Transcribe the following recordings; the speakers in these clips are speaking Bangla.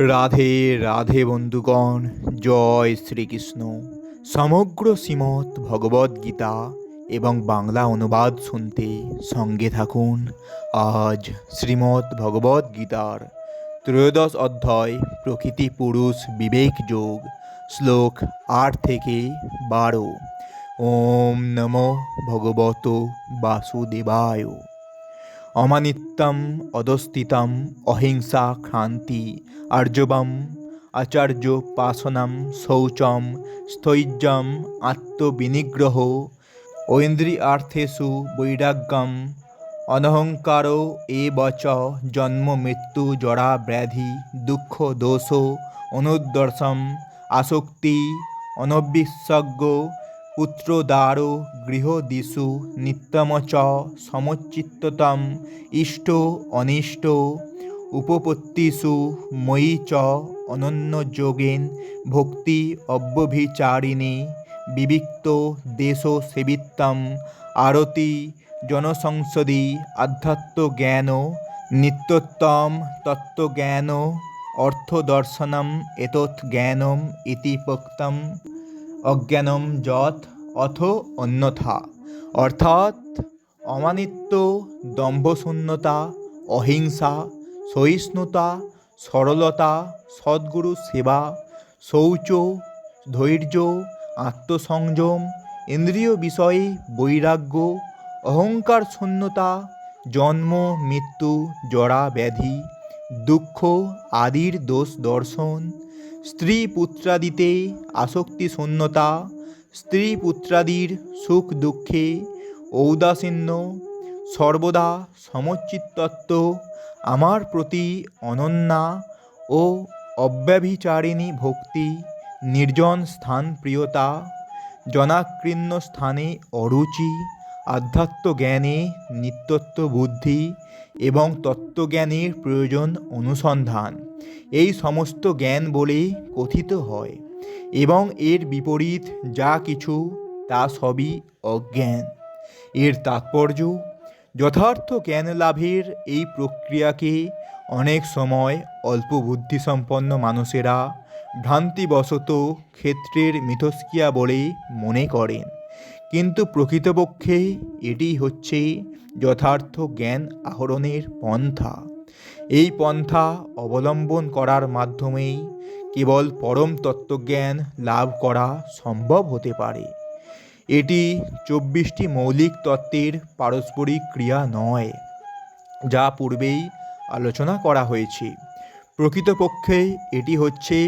রাধে রাধে বন্ধুগণ, জয় শ্রীকৃষ্ণ। সমগ্র শ্রীমৎ ভগবদ্গীতা এবং বাংলা অনুবাদ শুনতে সঙ্গে থাকুন আজ শ্রীমৎ ভগবদ্গীতার ত্রয়োদশ অধ্যায়, প্রকৃতি পুরুষ বিবেক যোগ, শ্লোক আট থেকে বারো। ওম নমো ভগবত বাসুদেবায়। অমানিত্যম অধস্থিতম অহিংসা ক্ষান্তি আর্যবম, আচার্য পাশনম শৌচম, স্থৈর্যম, আত্মবিনিগ্রহ, ঐন্দ্রিয়ার্থেষু, বৈরাগ্যম অনহংকার এ বচ জন্ম, মৃত্যু, জরা, ব্যাধি, দুঃখ, দোষ অনুদর্শম আসক্তি অনবিসজ্ঞ পুত্রদার গৃহদিষু নিত্যম চ সমচ্চিত্ততম ইষ্ট অনিষ্ট উপপত্তিষু ময়ি চ অনন্যযোগেন ভক্তি অব্যভিচারিণী বিবিক্ত দেশ সেবিত্তম আরতি জনসংসদি আধ্যাত্মজ্ঞান নিত্যোত্তম তত্ত্বজ্ঞান অর্থদর্শনম এতৎ জ্ঞানম ইতি অজ্ঞানম যথ অথ অন্যথা। অর্থাৎ অমানিত্য, দম্ভশূন্যতা, অহিংসা, সহিষ্ণুতা, সরলতা, সদ্গুরু সেবা, শৌচ, ধৈর্য, আত্মসংযম, ইন্দ্রিয় বিষয়ে, বৈরাগ্য, অহংকার শূন্যতা, জন্ম, মৃত্যু, জরা, ব্যাধি, দুঃখ, আদির দোষ দর্শন স্ত্রী পুত্রাদিতে আসক্তি শূন্যতা স্ত্রী পুত্রাদির সুখ দুঃখে ঔদাসীন্য, সর্বদা সমচিত্তত্ব আমার প্রতি অনন্যা ও অব্যভিচারিণী ভক্তি, নির্জন স্থান প্রিয়তা জনাকীর্ণ স্থানে অরুচি আধ্যাত্ম জ্ঞানে নিত্যত্ব বুদ্ধি এবং তত্ত্বজ্ঞানের প্রয়োজন অনুসন্ধান। এই সমস্ত জ্ঞান বলে কথিত হয় এবং এর বিপরীত যা কিছু, তা সবই অজ্ঞান। এর তাৎপর্য, যথার্থ জ্ঞান লাভের এই প্রক্রিয়াকে অনেক সময় অল্প বুদ্ধিসম্পন্ন মানুষেরা ভ্রান্তিবশত ক্ষেত্রের মিথস্ক্রিয়া বলে মনে করেন। কিন্তু প্রকৃতপক্ষে এটি হচ্ছে যথার্থ জ্ঞান আহরণের পন্থা। এই পন্থা অবলম্বন করার মাধ্যমেই কেবল পরম তত্ত্বজ্ঞান লাভ করা সম্ভব হতে পারে। এটি চব্বিশটি মৌলিক তত্ত্বের পারস্পরিক ক্রিয়া নয়, যা পূর্বেই আলোচনা করা হয়েছে। প্রকৃতপক্ষে এটি হচ্ছে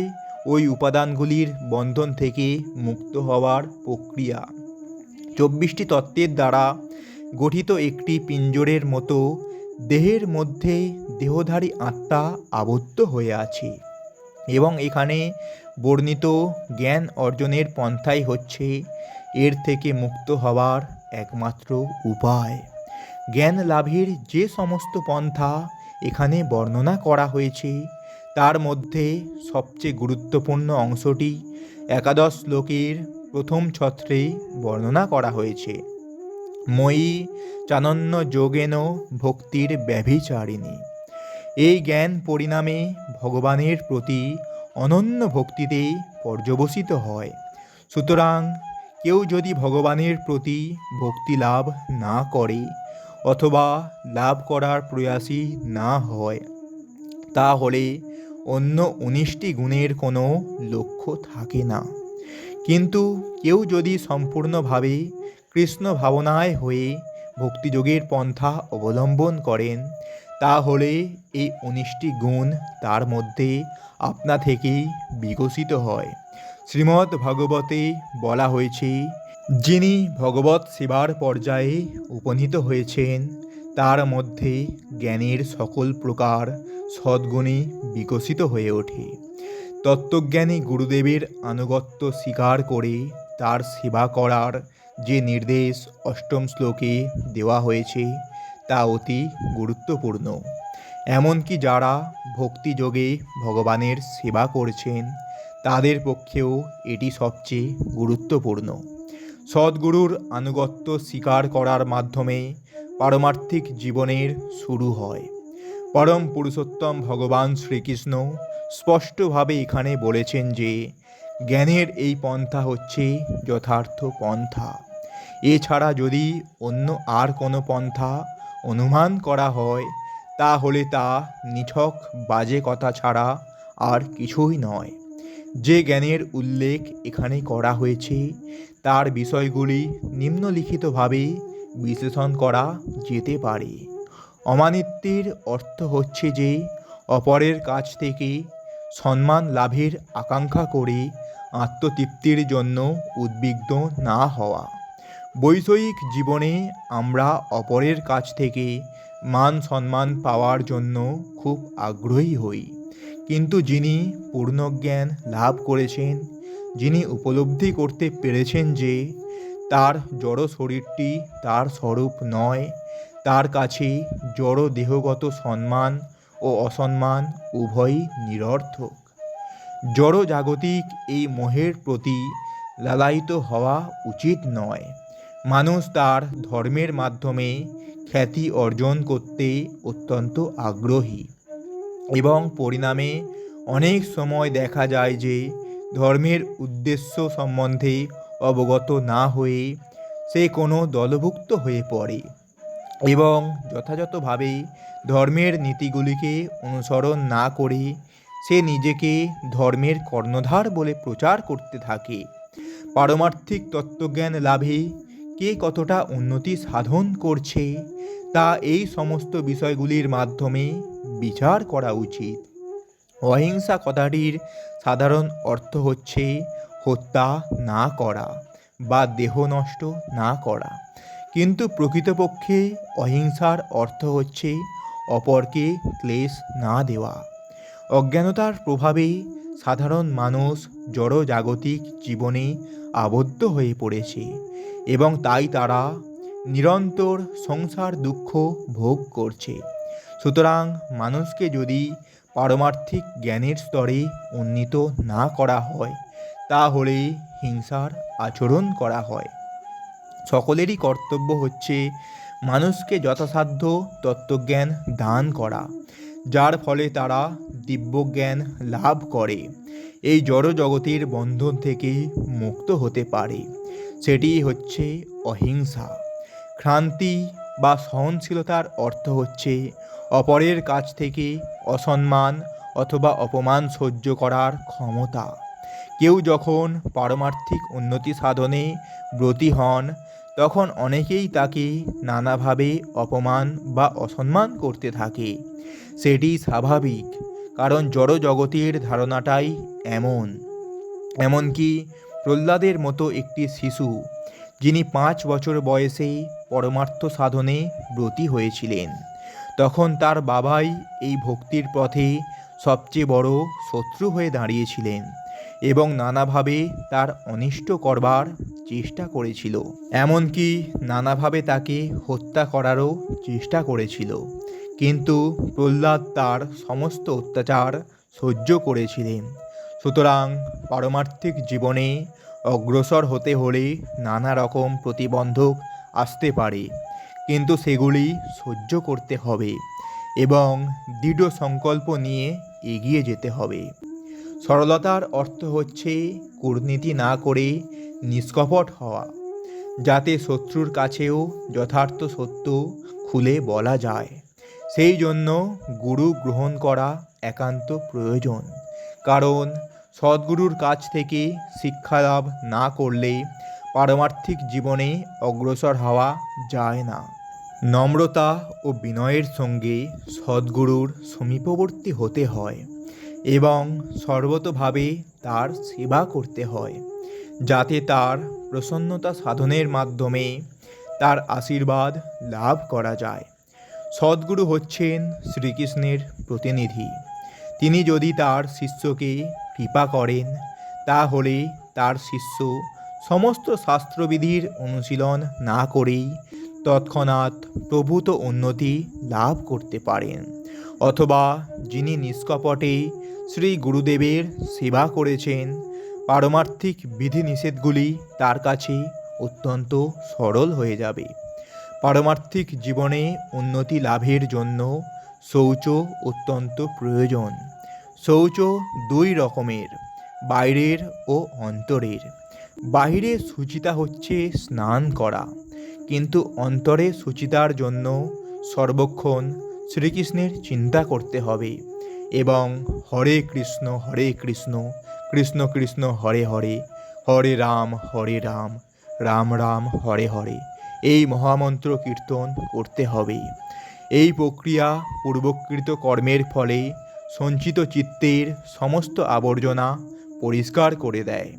ওই উপাদানগুলির বন্ধন থেকে মুক্ত হওয়ার প্রক্রিয়া। চব্বিশটি তত্ত্বের দ্বারা গঠিত একটি পিঞ্জরের মতো দেহের মধ্যে দেহধারী আত্মা আবদ্ধ হয়ে আছে এবং এখানে বর্ণিত জ্ঞান অর্জনের পন্থাই হচ্ছে এর থেকে মুক্ত হওয়ার একমাত্র উপায়। জ্ঞান লাভের যে সমস্ত পন্থা এখানে বর্ণনা করা হয়েছে, তার মধ্যে সবচেয়ে গুরুত্বপূর্ণ অংশটি একাদশ শ্লোকের প্রথম ছত্রে বর্ণনা করা হয়েছে। ময়ী চানন্য যোগেন ভক্তির ব্যভিচারিণী। এই জ্ঞান পরিণামে ভগবানের প্রতি অনন্য ভক্তিতেই পর্যবসিত হয়। সুতরাং কেউ যদি ভগবানের প্রতি ভক্তি লাভ না করে অথবা লাভ করার প্রয়াসী না হয়, তাহলে অন্য উনিশটি গুণের কোনো লক্ষ্য থাকে না। কিন্তু কেউ যদি সম্পূর্ণভাবে কৃষ্ণ ভাবনায় হয়ে ভক্তিযোগের পন্থা অবলম্বন করেন, তাহলে এই উনিশটি গুণ তার মধ্যে আপনা থেকেই বিকশিত হয়। শ্রীমদ্ ভগবতে বলা হয়েছে, যিনি ভগবত সেবার পর্যায়ে উপনীত হয়েছেন, তার মধ্যে জ্ঞানের সকল প্রকার সদ্গুণে বিকশিত হয়ে ওঠে। তত্ত্বজ্ঞানী গুরুদেবের আনুগত্য স্বীকার করে তার সেবা করার যে নির্দেশ অষ্টম শ্লোকে দেওয়া হয়েছে, তা অতি গুরুত্বপূর্ণ। এমনকি যারা ভক্তিযোগে ভগবানের সেবা করছেন, তাদের পক্ষেও এটি সবচেয়ে গুরুত্বপূর্ণ। সদ্গুরুর আনুগত্য স্বীকার করার মাধ্যমে পারমার্থিক জীবনের শুরু হয়। পরম পুরুষোত্তম ভগবান শ্রীকৃষ্ণ স্পষ্টভাবে এখানে বলেছেন যে, জ্ঞানের এই পন্থা হচ্ছে যথার্থ পন্থা। এছাড়া যদি অন্য আর কোনো পন্থা অনুমান করা হয়, তাহলে তা নিছক বাজে কথা ছাড়া আর কিছুই নয়। যে জ্ঞানের উল্লেখ এখানে করা হয়েছে, তার বিষয়গুলি নিম্নলিখিতভাবে বিশ্লেষণ করা যেতে পারে। অমানিত্যের অর্থ হচ্ছে যে, অপরের কাছ থেকে সম্মান লাভের আকাঙ্ক্ষা করে, আত্মতৃপ্তির জন্য উদ্বিগ্ন না হওয়া। বৈষয়িক জীবনে আমরা অপরের কাছ থেকে মান সম্মান পাওয়ার জন্য খুব আগ্রহী হই। কিন্তু যিনি পূর্ণজ্ঞান লাভ করেছেন, যিনি উপলব্ধি করতে পেরেছেন যে তার জড় শরীরটি তার স্বরূপ নয়, তার কাছে জড় দেহগত সম্মান ও অসম্মান উভয়ই নিরর্থক। জড় জাগতিক এই মোহের প্রতি লালায়িত হওয়া উচিত নয়। মানুষ তার ধর্মের মাধ্যমে খ্যাতি অর্জন করতে অত্যন্ত আগ্রহী এবং পরিণামে অনেক সময় দেখা যায় যে ধর্মের উদ্দেশ্য সম্বন্ধে অবগত না হয়ে সে কোনো দলভুক্ত হয়ে পড়ে। এবং যথাযথভাবে ধর্মের নীতিগুলিকে অনুসরণ না করে সে নিজেকে ধর্মের কর্ণধার বলে প্রচার করতে থাকে। পারমার্থিক তত্ত্বজ্ঞান লাভে কে কতটা উন্নতি সাধন করছে, তা এই সমস্ত বিষয়গুলির মাধ্যমে বিচার করা উচিত। অহিংসা কথাটির সাধারণ অর্থ হচ্ছে হত্যা না করা বা দেহ নষ্ট না করা। কিন্তু প্রকৃতপক্ষে অহিংসার অর্থ হচ্ছে অপরকে ক্লেশ না দেওয়া। অজ্ঞানতার প্রভাবে সাধারণ মানুষ জড় জাগতিক জীবনে আবদ্ধ হয়ে পড়েছে এবং তাই তারা নিরন্তর সংসার দুঃখ ভোগ করছে। সুতরাং মানুষকে যদি পারমার্থিক জ্ঞানের স্তরে উন্নীত না করা হয়, তাহলে হিংসার আচরণ করা হয়। সকলেরই কর্তব্য হচ্ছে মানুষকে যথাসাধ্য তত্ত্বজ্ঞান দান করা, যার ফলে তারা দিব্যজ্ঞান লাভ করে। এই জড় জগতের বন্ধন থেকে মুক্ত হতে পারে। সেটি হচ্ছে অহিংসা। ক্রান্তি বা সহনশীলতার অর্থ হচ্ছে অপরের কাছ থেকে অসম্মান অথবা অপমান সহ্য করার ক্ষমতা। কেউ যখন পারমার্থিক উন্নতি সাধনে ব্রতী হন তখন অনেকেই তাকে নানাভাবে অপমান বা অসম্মান করতে থাকে। সেটি স্বাভাবিক, কারণ জড় জগতের ধারণাটাই এমন। এমনকি প্রহ্লাদের মতো একটি শিশু, যিনি পাঁচ বছর বয়সে পরমার্থ সাধনে ব্রতী হয়েছিলেন, তখন তার বাবাই এই ভক্তির পথে সবচেয়ে বড় শত্রু হয়ে দাঁড়িয়েছিলেন। এবং নানাভাবে তার অনিষ্ট করবার চেষ্টা করেছিল। এমনকি নানাভাবে তাকে হত্যা করারও চেষ্টা করেছিল। কিন্তু প্রহ্লাদ তার সমস্ত অত্যাচার সহ্য করেছিলেন। সুতরাং পারমার্থিক জীবনে অগ্রসর হতে হলে নানা রকম প্রতিবন্ধক আসতে পারে। কিন্তু সেগুলি সহ্য করতে হবে এবং দৃঢ় সংকল্প নিয়ে এগিয়ে যেতে হবে। সরলতার অর্থ হচ্ছে কূটনীতি না করে নিষ্কপট হওয়া, যাতে শত্রুর কাছেও যথার্থ সত্য খুলে বলা যায়। সেই জন্য গুরু গ্রহণ করা একান্ত প্রয়োজন, কারণ সদ্গুরুর কাছ থেকে শিক্ষা লাভ না করলে পারমার্থিক জীবনে অগ্রসর হওয়া যায় না। নম্রতা ও বিনয়ের সঙ্গে সদ্গুরুর সমীপবর্তী হতে হয়। এবং সর্বতভাবে তার সেবা করতে হয়, যাতে তার প্রসন্নতা সাধনের মাধ্যমে তার আশীর্বাদ লাভ করা যায়। সদ্গুরু হচ্ছেন শ্রীকৃষ্ণের প্রতিনিধি। তিনি যদি তার শিষ্যকে কৃপা করেন, তাহলে তার শিষ্য সমস্ত শাস্ত্রবিধির অনুশীলন না করেই তৎক্ষণাৎ প্রভূত উন্নতি লাভ করতে পারেন, অথবা যিনি নিষ্কপটে শ্রী গুরুদেবের সেবা করেছেন। পারমার্থিক বিধিনিষেধগুলি তার কাছে অত্যন্ত সরল হয়ে যাবে। পারমার্থিক জীবনে উন্নতি লাভের জন্য শৌচ অত্যন্ত প্রয়োজন। শৌচ দুই রকমের, বাইরের ও অন্তরের। বাইরে শুচিতা হচ্ছে স্নান করা, কিন্তু অন্তরে শুচিতার জন্য সর্বক্ষণ শ্রীকৃষ্ণের চিন্তা করতে হবে। এবং হরে কৃষ্ণ হরে কৃষ্ণ কৃষ্ণ কৃষ্ণ, হরে হরে হরে রাম হরে রাম রাম রাম, হরে হরে। এই মহামন্ত্র কীর্তন করতে হবে। এই প্রক্রিয়া পূর্বকৃত কর্মের ফলে সঞ্চিত চিত্তের সমস্ত আবর্জনা পরিষ্কার করে দেয়।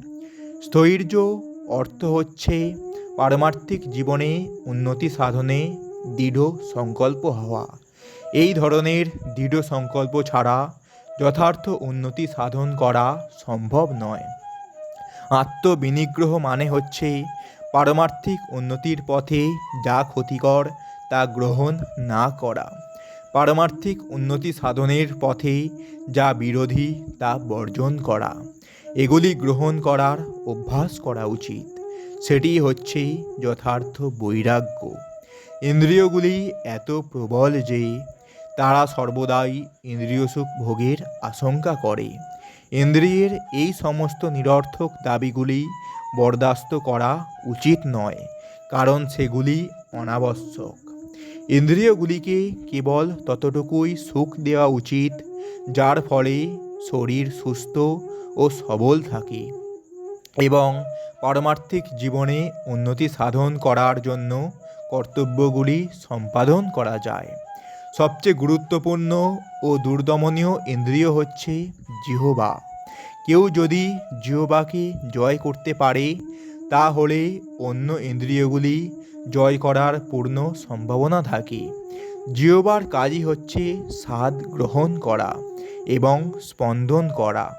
স্থৈর্য, অর্থ হচ্ছে পারমার্থিক জীবনে উন্নতি সাধনে দৃঢ় সংকল্প হওয়া। এই ধরনের দৃঢ় সংকল্প ছাড়া যথার্থ উন্নতি সাধন করা সম্ভব নয়। আত্মবিনিগ্রহ মানে হচ্ছে পারমার্থিক উন্নতির পথে যা ক্ষতিকর তা গ্রহণ না করা। পারমার্থিক উন্নতি সাধনের পথে যা বিরোধী তা বর্জন করা। এগুলি গ্রহণ করার অভ্যাস করা উচিত। সেটি হচ্ছে যথার্থ বৈরাগ্য। ইন্দ্রিয়গুলি এত প্রবল যে তারা সর্বদাই ইন্দ্রিয় সুখ ভোগের আশঙ্কা করে। ইন্দ্রিয়ের এই সমস্ত নিরর্থক দাবিগুলি বরদাস্ত করা উচিত নয়, কারণ সেগুলি অনাবশ্যক। ইন্দ্রিয়গুলিকে কেবল ততটুকুই সুখ দেওয়া উচিত, যার ফলে শরীর সুস্থ ও সবল থাকে এবং পারমার্থিক জীবনে উন্নতি সাধন করার জন্য কর্তব্যগুলি সম্পাদন করা যায়। সবচেয়ে গুরুত্বপূর্ণ ও দুর্দমনীয় ইন্দ্রিয় হচ্ছে জিহবা। কেউ যদি জিহবাকে জয় করতে পারে, তাহলে অন্য ইন্দ্রিয়গুলি জয় করার পূর্ণ সম্ভাবনা থাকে। জিহবার কাজই হচ্ছে স্বাদ গ্রহণ করা এবং স্পন্দন করা।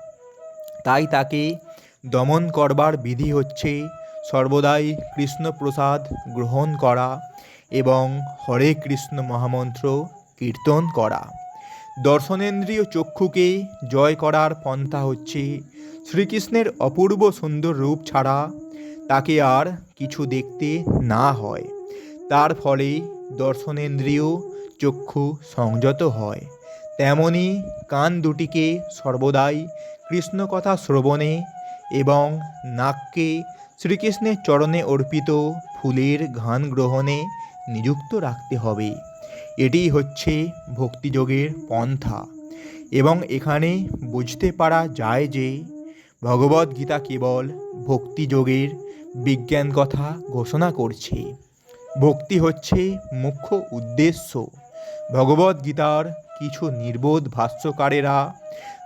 তাই তাকে দমন করবার বিধি হচ্ছে সর্বদাই কৃষ্ণপ্রসাদ গ্রহণ করা এবং হরে কৃষ্ণ মহামন্ত্র কীর্তন করা। দর্শনেন্দ্রিয় চক্ষুকে জয় করার পন্থা হচ্ছে শ্রীকৃষ্ণের অপূর্ব সুন্দর রূপ ছাড়া তাকে আর কিছু দেখতে না হয়। তার ফলে দর্শনেন্দ্রিয় চক্ষু সংযত হয়। তেমনি কান দুটিকে সর্বদাই কৃষ্ণ কথা শ্রবণে এবং নাককে শ্রীকৃষ্ণের চরণে অর্পিত ফুলের ঘ্রাণ গ্রহণে নিযুক্ত রাখতে হবে। এটি হচ্ছে ভক্তিযোগের পন্থা। এবং এখানে বুঝতে পারা যায় যে ভগবদ্গীতা কেবল ভক্তিযোগের বিজ্ঞান কথা ঘোষণা করছে। ভক্তি হচ্ছে মুখ্য উদ্দেশ্য। ভগবদ্গীতার কিছু নির্বোধ ভাষ্যকারেরা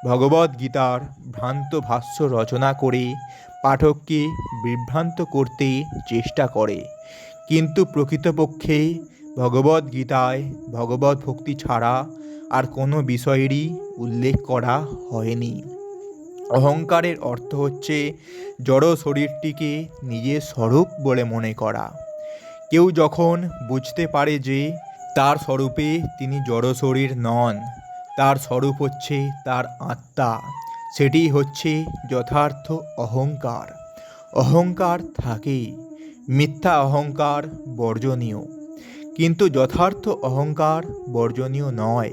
ভগবদ্গীতার ভ্রান্ত ভাষ্য রচনা করে পাঠককে বিভ্রান্ত করতে চেষ্টা করে। কিন্তু প্রকৃতপক্ষে ভগবদ্গীতায় ভগবত ভক্তি ছাড়া আর কোনো বিষয়েরই উল্লেখ করা হয়নি। অহংকারের অর্থ হচ্ছে জড় শরীরটিকে নিজের স্বরূপ বলে মনে করা। কেউ যখন বুঝতে পারে যে তার স্বরূপে তিনি জড় শরীর নন, তার স্বরূপ হচ্ছে তার আত্মা, সেটি হচ্ছে যথার্থ অহংকার। অহংকার থাকে, মিথ্যা অহংকার বর্জনীয়। কিন্তু যথার্থ অহংকার বর্জনীয় নয়।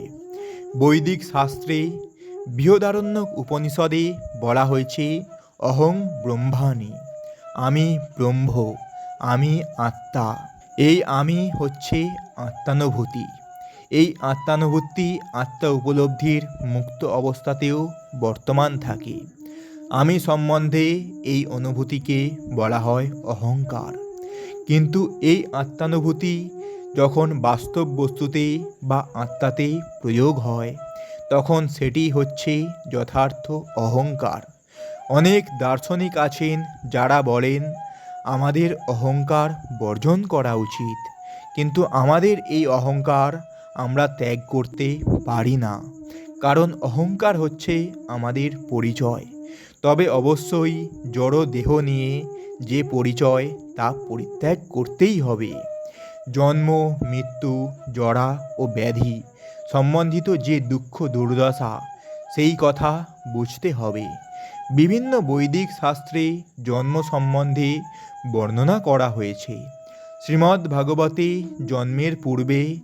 বৈদিক শাস্ত্রে বৃহদারণ্যক উপনিষদে বলা হয়েছে, অহং ব্রহ্মাণী, আমি ব্রহ্ম, আমি আত্মা, এই আমি হচ্ছে আত্মানুভূতি এই আত্মানুভূতি আত্মা উপলব্ধির মুক্ত অবস্থাতেও বর্তমান থাকে। আমি সম্বন্ধে এই অনুভূতিকে বলা হয় অহংকার। কিন্তু এই আত্মানুভূতি যখন বাস্তব বস্তুতে বা আত্মাতে প্রয়োগ হয়, তখন সেটি হচ্ছে যথার্থ অহংকার। অনেক দার্শনিক আছেন যারা বলেন, আমাদের অহংকার বর্জন করা উচিত, কিন্তু আমাদের এই অহংকার আমরা ত্যাগ করতে পারি না, কারণ অহংকার হচ্ছে আমাদের পরিচয়। তবে অবশ্যই জড় দেহ নিয়ে যে পরিচয় তা পরিত্যাগ করতেই হবে। জন্ম, মৃত্যু, জরা ও ব্যাধি সম্বন্ধিত যে দুঃখ দুর্দশা, সেই কথা বুঝতে হবে। বিভিন্ন বৈদিক শাস্ত্রে জন্ম সম্বন্ধে বর্ণনা করা হয়েছে। শ্রীমদ্ ভাগবতে জন্মের পূর্বে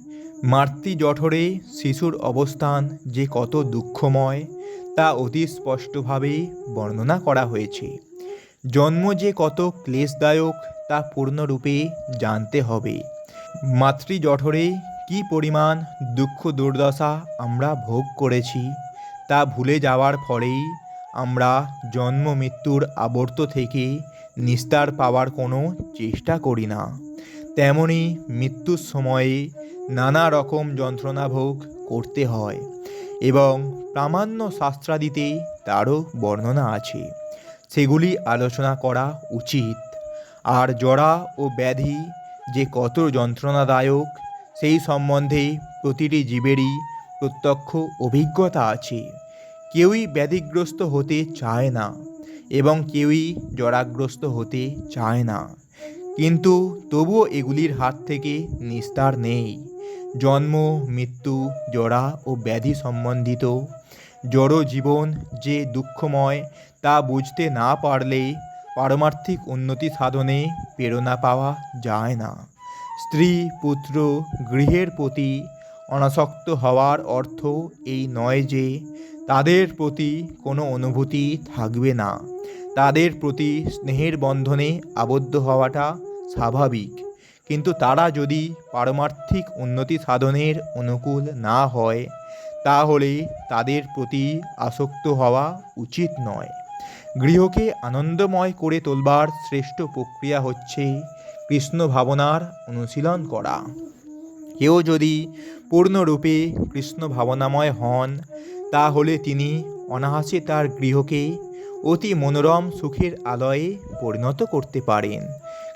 মাতৃ জঠরে শিশুর অবস্থান যে কত দুঃখময়, তা অতি স্পষ্টভাবে বর্ণনা করা হয়েছে। জন্ম যে কত ক্লেশদায়ক, তা পূর্ণরূপে জানতে হবে। মাতৃ জঠরে কি পরিমাণ দুঃখ দুর্দশা আমরা ভোগ করেছি, তা ভুলে যাওয়ার ফলেই আমরা জন্ম মৃত্যুর আবর্ত থেকে নিস্তার পাওয়ার কোনো চেষ্টা করি না। তেমনি মৃত্যুর সময়ে নানা রকম যন্ত্রণা ভোগ করতে হয় এবং প্রামাণ্য শাস্ত্রাদিতে তারও বর্ণনা আছে। সেগুলি আলোচনা করা উচিত। আর জরা ও ব্যাধি যে কত যন্ত্রণাদায়ক, সেই সম্বন্ধে প্রতিটি জীবেরই প্রত্যক্ষ অভিজ্ঞতা আছে। কেউই ব্যাধিগ্রস্ত হতে চায় না এবং কেউই জরাগ্রস্ত হতে চায় না। কিন্তু তবুও এগুলির হাত থেকে নিস্তার নেই। জন্ম, মৃত্যু, জরা ও ব্যাধি সম্বন্ধিত জড় জীবন যে দুঃখময় তা বুঝতে না পারলে পারমার্থিক উন্নতি সাধনে প্রেরণা পাওয়া যায় না। স্ত্রী, পুত্র, গৃহের প্রতি অনাসক্ত হওয়ার অর্থ এই নয় যে তাদের প্রতি কোনো অনুভূতি থাকবে না। তাদের প্রতি স্নেহের বন্ধনে আবদ্ধ হওয়াটা স্বাভাবিক। কিন্তু তারা যদি পারমার্থিক উন্নতি সাধনের অনুকূল না হয়, তাহলে তাদের প্রতি আসক্ত হওয়া উচিত নয়। গৃহকে আনন্দময় করে তোলবার শ্রেষ্ঠ প্রক্রিয়া হচ্ছে কৃষ্ণ ভাবনার অনুশীলন করা। কেউ যদি পূর্ণরূপে কৃষ্ণ ভাবনাময় হন, তাহলে তিনি অনায়াসে তার গৃহকে অতি মনোরম সুখের আলয়ে পরিণত করতে পারেন,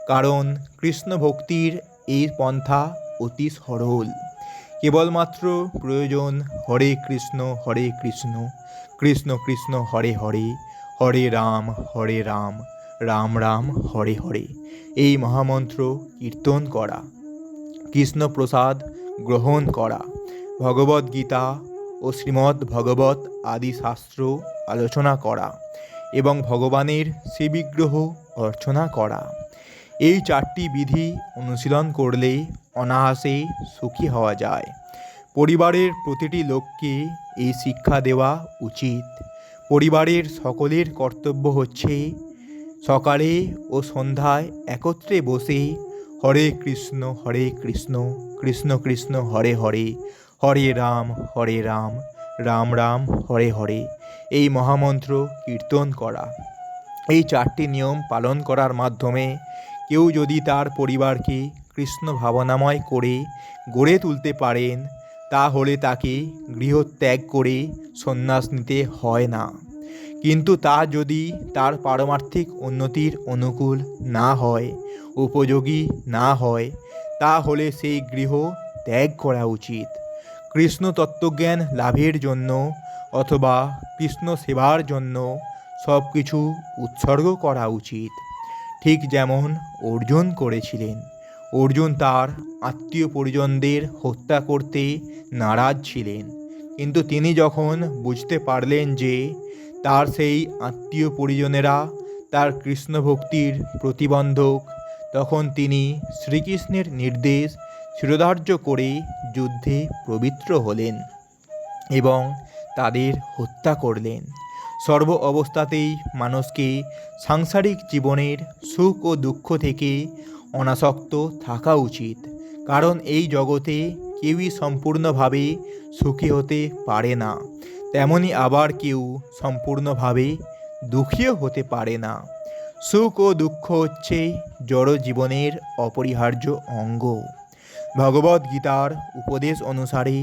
কারণ কৃষ্ণ ভক্তির এই পন্থা অতি সরল। কেবলমাত্র প্রয়োজন হরে কৃষ্ণ হরে কৃষ্ণ কৃষ্ণ কৃষ্ণ, হরে হরে হরে রাম হরে রাম রাম রাম, হরে হরে। এই মহামন্ত্র কীর্তন করা, কৃষ্ণ প্রসাদ গ্রহণ করা ভগবদ গীতা ও শ্রীমদ্ ভগবত আদি শাস্ত্র আলোচনা করা এবং ভগবানের শ্রীবিগ্রহ অর্চনা করা। এই চারটি বিধি অনুশীলন করলে অনায়াসে সুখী হওয়া যায়। পরিবারের প্রতিটি লোককে এই শিক্ষা দেওয়া উচিত। পরিবারের সকলের কর্তব্য হচ্ছে সকালে ও সন্ধ্যায় একত্রে বসে হরে কৃষ্ণ হরে কৃষ্ণ কৃষ্ণ কৃষ্ণ, হরে হরে হরে রাম হরে রাম রাম রাম, হরে হরে এই মহামন্ত্র কীর্তন করা। এই চারটি নিয়ম পালন করার মাধ্যমে কেউ যদি তার পরিবারকে কৃষ্ণ ভাবনাময় করে গড়ে তুলতে পারেন তাহলে তাকে গৃহত্যাগ করে সন্ন্যাস নিতে হয় না। কিন্তু তা যদি তার পারমার্থিক উন্নতির অনুকূল না হয়, উপযোগী না হয়, তাহলে সেই গৃহ ত্যাগ করা উচিত। কৃষ্ণ তত্ত্বজ্ঞান লাভের জন্য অথবা কৃষ্ণ সেবার জন্য সব কিছু উৎসর্গ করা উচিত। ঠিক যেমন অর্জুন করেছিলেন। অর্জুন তার আত্মীয় পরিজনদের হত্যা করতে নারাজ ছিলেন। কিন্তু তিনি যখন বুঝতে পারলেন যে তার সেই আত্মীয় পরিজনেরা তার কৃষ্ণ ভক্তির প্রতিবন্ধক, তখন তিনি শ্রীকৃষ্ণের নির্দেশ শিরোধার্য করে যুদ্ধে পবিত্র হলেন এবং তাদের হত্যা করলেন। সর্ব অবস্থাতেই মানুষকে সাংসারিক জীবনের সুখ ও দুঃখ থেকে অনাসক্ত থাকা উচিত, কারণ এই জগতে কেউই সম্পূর্ণভাবে সুখী হতে পারে না। তেমনি আবার কেউ সম্পূর্ণভাবে দুঃখীও হতে পারে না। সুখ ও দুঃখ হচ্ছে জড় জীবনের অপরিহার্য অঙ্গ। ভগবদ গীতার উপদেশ অনুসারে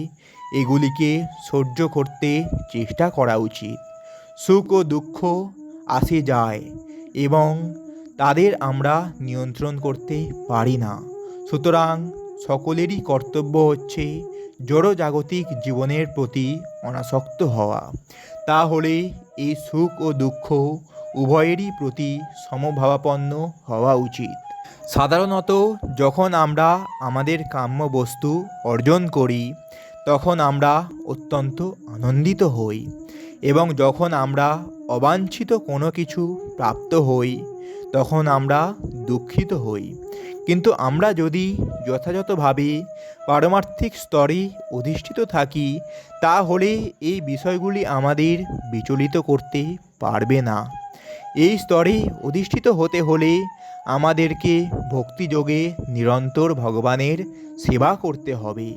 এগুলিকে সহ্য করতে চেষ্টা করা উচিত। সুখ ও দুঃখ আসে যায় এবং তাদের আমরা নিয়ন্ত্রণ করতে পারি না। সুতরাং সকলেরই কর্তব্য হচ্ছে জড়জাগতিক জীবনের প্রতি অনাসক্ত হওয়া। তাহলে এই সুখ ও দুঃখ উভয়েরই প্রতি সমভাবাপন্ন হওয়া উচিত। সাধারণত যখন আমরা আমাদের কাম্য বস্তু অর্জন করি, তখন আমরা অত্যন্ত আনন্দিত হই এবং যখন আমরা অবাঞ্ছিত কোনো কিছু প্রাপ্ত হই তখন আমরা দুঃখিত হই। কিন্তু আমরা যদি যথাযথভাবে পারমার্থিক স্তরে অধিষ্ঠিত থাকি, তাহলে এই বিষয়গুলি আমাদের বিচলিত করতে পারবে না। এই স্তরে অধিষ্ঠিত হতে হলে আমাদেরকে ভক্তিযোগে নিরন্তর ভগবানের সেবা করতে হবে।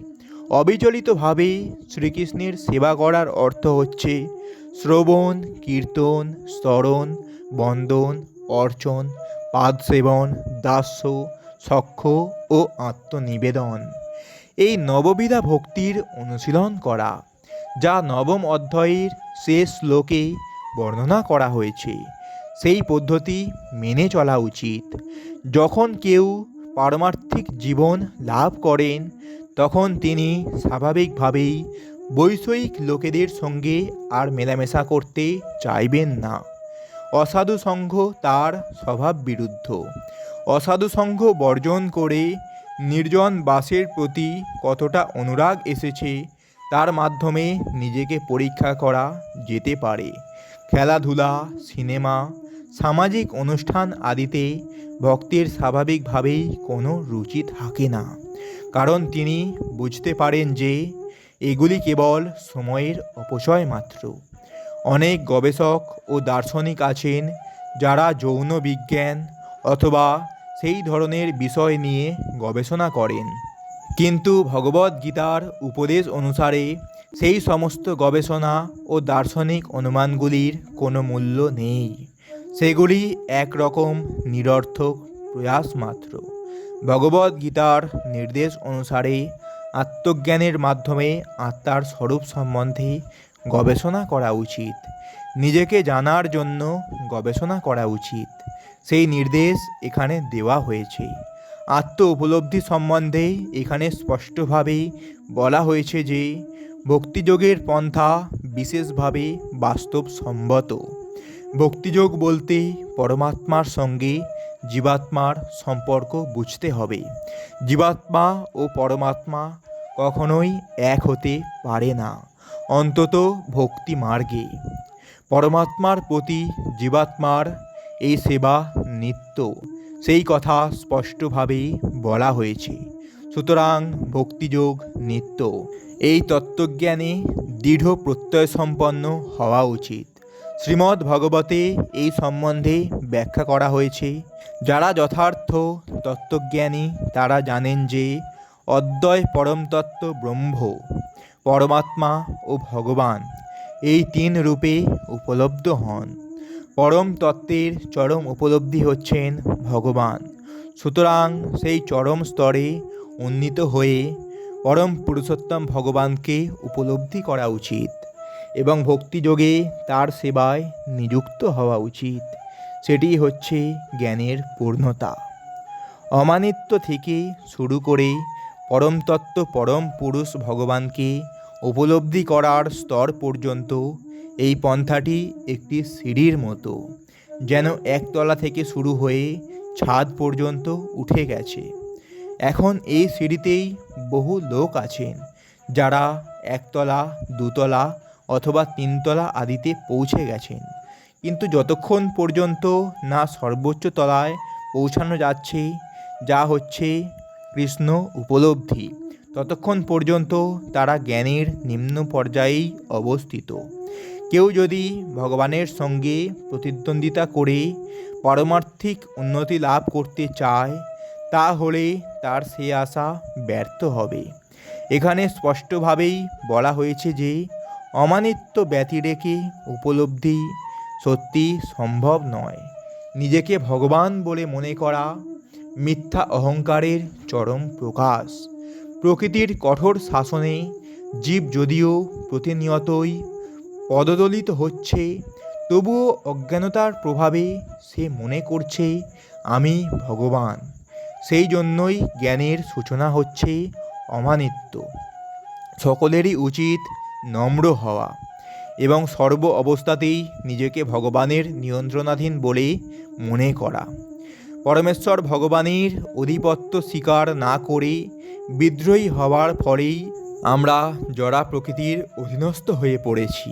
অবিচলিতভাবে শ্রীকৃষ্ণের সেবা করার অর্থ হচ্ছে শ্রবণ, কীর্তন স্তরণ বন্দন অর্চন, পাদসেবন, দাস্য সখ্য ও আত্মনিবেদন। এই নববিধা ভক্তির অনুশীলন করা, যা নবম অধ্যায়ের শেষ শ্লোকে বর্ণনা করা হয়েছে, সেই পদ্ধতি মেনে চলা উচিত। যখন কেউ পারমার্থিক জীবন লাভ করেন, তখন তিনি স্বাভাবিকভাবেই বৈষয়িক লোকেদের সঙ্গে আর মেলামেশা করতে চাইবেন না। অসাধু সঙ্ঘ তার স্বভাব বিরুদ্ধ। অসাধু সঙ্ঘ বর্জন করে নির্জন বাসের প্রতি কতটা অনুরাগ এসেছে তার মাধ্যমে নিজেকে পরীক্ষা করা যেতে পারে। খেলাধুলা, সিনেমা, সামাজিক অনুষ্ঠান আদিতে ভক্তের স্বাভাবিকভাবেই কোনো রুচি থাকে না। কারণ তিনি বুঝতে পারেন যে এগুলি কেবল সময়ের অপচয় মাত্র। অনেক গবেষক ও দার্শনিক আছেন যারা যৌন বিজ্ঞান অথবা সেই ধরনের বিষয় নিয়ে গবেষণা করেন। কিন্তু ভগবদ্গীতার উপদেশ অনুসারে সেই সমস্ত গবেষণা ও দার্শনিক অনুমানগুলির কোনো মূল্য নেই। সেগুলি একরকম নিরর্থক প্রয়াস মাত্র। ভগবদ্গীতার নির্দেশ অনুসারে আত্মজ্ঞানের মাধ্যমে আত্মার স্বরূপ সম্বন্ধে গবেষণা করা উচিত। নিজেকে জানার জন্য গবেষণা করা উচিত। সেই নির্দেশ এখানে দেওয়া হয়েছে। আত্ম উপলব্ধি সম্বন্ধে এখানে স্পষ্টভাবে বলা হয়েছে যে, ভক্তিযোগের পন্থা বিশেষভাবে বাস্তবসম্মত ভক্তিযোগ বলতে পরমাত্মার সঙ্গে জীবাত্মার সম্পর্ক বুঝতে হবে। জীবাত্মা ও পরমাত্মা কখনোই এক হতে পারে না। অন্তত ভক্তি মার্গে। পরমাত্মার প্রতি জীবাত্মার এই সেবা নিত্য। সেই কথা স্পষ্টভাবে বলা হয়েছে। সুতরাং ভক্তিযোগ নিত্য। এই তত্ত্বজ্ঞানে দৃঢ় প্রত্যয় সম্পন্ন হওয়া উচিত। শ্রীমদ্ ভগবতে এই সম্বন্ধে ব্যাখ্যা করা হয়েছে। যারা যথার্থ তত্ত্বজ্ঞানী, তারা জানেন যে অদ্বয় পরমতত্ত্ব ব্রহ্ম। পরমাত্মা ও ভগবান এই তিন রূপে উপলব্ধ হন। পরম তত্ত্বের চরম উপলব্ধি হচ্ছেন ভগবান। সুতরাং সেই চরম স্তরে উন্নীত হয়ে পরম পুরুষোত্তম ভগবানকে উপলব্ধি করা উচিত এবং ভক্তিযোগে তার সেবায় নিযুক্ত হওয়া উচিত। সেটি হচ্ছে জ্ঞানের পূর্ণতা। অমানিত্ব থেকে শুরু করে পরম তত্ত্ব পরম পুরুষ ভগবানকে উপলব্ধি করার স্তর পর্যন্ত এই পন্থাটি একটি সিঁড়ির মতো, যেন একতলা থেকে শুরু হয়ে ছাদ পর্যন্ত উঠে গেছে। এখন এই সিঁড়িতেই বহু লোক আছেন, যারা একতলা, দুতলা অথবা তিনতলা আদিতে পৌঁছে গেছেন। কিন্তু যতক্ষণ পর্যন্ত না সর্বোচ্চ তলায় পৌঁছানো যাচ্ছে, যা হচ্ছে কৃষ্ণ উপলব্ধি। ততক্ষণ পর্যন্ত তারা জ্ঞানের নিম্ন পর্যায়েই অবস্থিত। কেউ যদি ভগবানের সঙ্গে প্রতিদ্বন্দ্বিতা করে পারমার্থিক উন্নতি লাভ করতে চায়, তাহলে তার সে আশা ব্যর্থ হবে। এখানে স্পষ্টভাবেই বলা হয়েছে যে অমানিত্ব ব্যতিরেকে উপলব্ধি সত্যি সম্ভব নয়। নিজেকে ভগবান বলে মনে করা মিথ্যা অহংকারের চরম প্রকাশ। প্রকৃতির কঠোর শাসনে জীব যদিও প্রতিনিয়তই পদদলিত হচ্ছে, তবুও অজ্ঞানতার প্রভাবে সে মনে করছে, আমি ভগবান। সেই জন্যই জ্ঞানের সূচনা হচ্ছে অমানিত্ব সকলেরই উচিত নম্র হওয়া এবং সর্ব অবস্থাতেই নিজেকে ভগবানের নিয়ন্ত্রণাধীন বলে মনে করা। পরমেশ্বর ভগবানের অধিপত্য স্বীকার না করে বিদ্রোহী হওয়ার ফলেই আমরা জড়া প্রকৃতির অধীনস্থ হয়ে পড়েছি।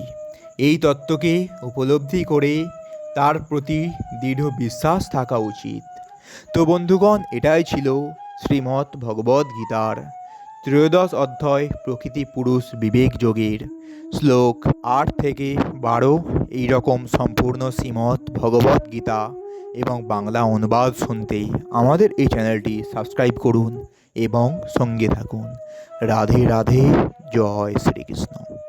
এই তত্ত্বকে উপলব্ধি করে তার প্রতি দৃঢ় বিশ্বাস থাকা উচিত। তো বন্ধুগণ, এটাই ছিল শ্রীমৎ ভগবদ গীতার ত্রয়োদশ অধ্যায় প্রকৃতি পুরুষ বিবেক যোগের শ্লোক আট থেকে বারো। এই রকম সম্পূর্ণ শ্রীমৎ ভগবদ গীতা। এবং বাংলা অনুবাদ শুনতে আমাদের এই চ্যানেলটি সাবস্ক্রাইব করুন এবং সঙ্গে থাকুন। রাধে রাধে, জয় শ্রীকৃষ্ণ।